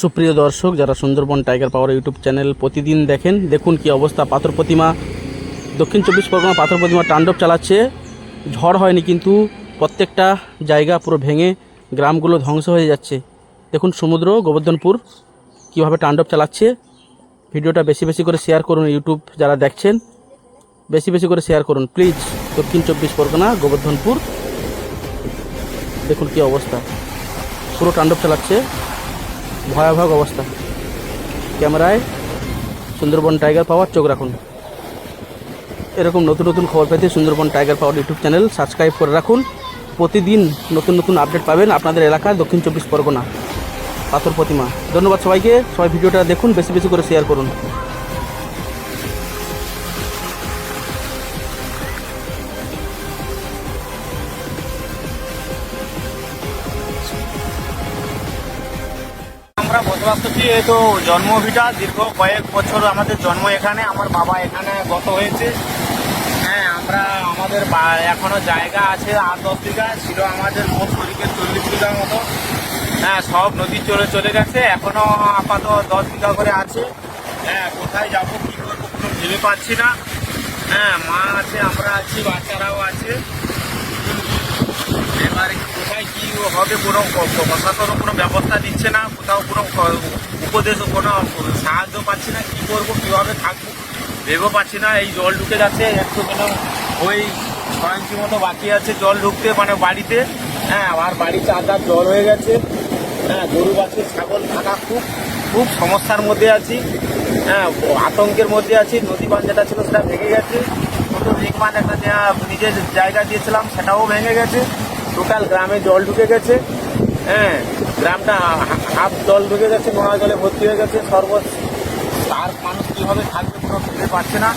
সুপ্রিয় দর্শক, যারা Sundarban tiger power YouTube channel প্রতিদিন দেখেন, দেখুন কি অবস্থা পাথর প্রতিমা। দক্ষিণ চব্বিশ পরগনা পাথর প্রতিমা তাণ্ডব চালাচ্ছে। ঝড় হয়নি কিন্তু প্রত্যেকটা জায়গা পুরো ভেঙে গ্রামগুলো ধ্বংস হয়ে যাচ্ছে। দেখুন সমুদ্র, গোবর্ধনপুর কীভাবে তাণ্ডব চালাচ্ছে। ভিডিওটা বেশি বেশি করে শেয়ার করুন ইউটিউব যারা দেখছেন। বেশি বেশি করে শেয়ার করুন প্লিজ দক্ষিণ চব্বিশ পরগনা, গোবর্ধনপুর। দেখুন কি অবস্থা। পুরো তাণ্ডব চালাচ্ছে। ভয়াবহ অবস্থা। ক্যামেরায় সুন্দরবন টাইগার পাওয়ার, চোখ রাখুন। এরকম নতুন নতুন খবর পেতে Sundarban tiger power YouTube channel subscribe করে রাখুন। প্রতিদিন নতুন নতুন আপডেট পাবেন আপনাদের এলাকায় দক্ষিণ চব্বিশ পরগনা। পাথর প্রতিমা। ধন্যবাদ সবাইকে। সবাই ভিডিওটা দেখুন, বেশি বেশি করে শেয়ার করুন। আমরা বসবাস করছি, এই তো জন্মভিটা দীর্ঘ কয়েক বছর আমাদের জন্ম এখানে, আমার বাবা এখানে গত হয়েছে। হ্যাঁ আমরা আমাদের এখনও জায়গা আছে আট দশ বিঘা, ছিল আমাদের মোট শরীরের চল্লিশ বিঘার মতো। হ্যাঁ সব নদী চলে চলে গেছে, এখনও আপাতত দশ বিঘা করে আছে। হ্যাঁ কোথায় যাব, কি করব কোনো ভেবে পাচ্ছি না। হ্যাঁ মা আছে, আমরা আছি, বাচ্চারাও আছে। হবে কোনো প্রশাসনও কোনো ব্যবস্থা দিচ্ছে না, কোথাও কোনো উপদেশ কোনো সাহায্য পাচ্ছি না, কী করব, কীভাবে থাকব ভেবেও পাচ্ছি না, এই জল ঢুকে যাচ্ছে একটু কোনো ওই ছয় মতো বাকি আছে, জল ঢুকতে মানে বাড়িতে হ্যাঁ আমার বাড়ি চারদার জল হয়ে গেছে হ্যাঁ গরু বাছুর, ছাগল থাকা খুব খুব সমস্যার মধ্যে আছি হ্যাঁ আতঙ্কের মধ্যে আছি, নদী বাঁধ যেটা ছিল সেটা ভেঙে গেছে ছোট রিং বাঁধ একটা নিজের জায়গা দিয়েছিলাম, সেটাও ভেঙে গেছে টোটাল গ্রামে জল ঢুকে গেছে হ্যাঁ গ্রামটা হাফ জল ঢুকে গেছে নোনা জলে ভর্তি হয়ে গেছে সর্ব তার মানুষ কীভাবে থাকবে কোনো ভেবে পারছে না।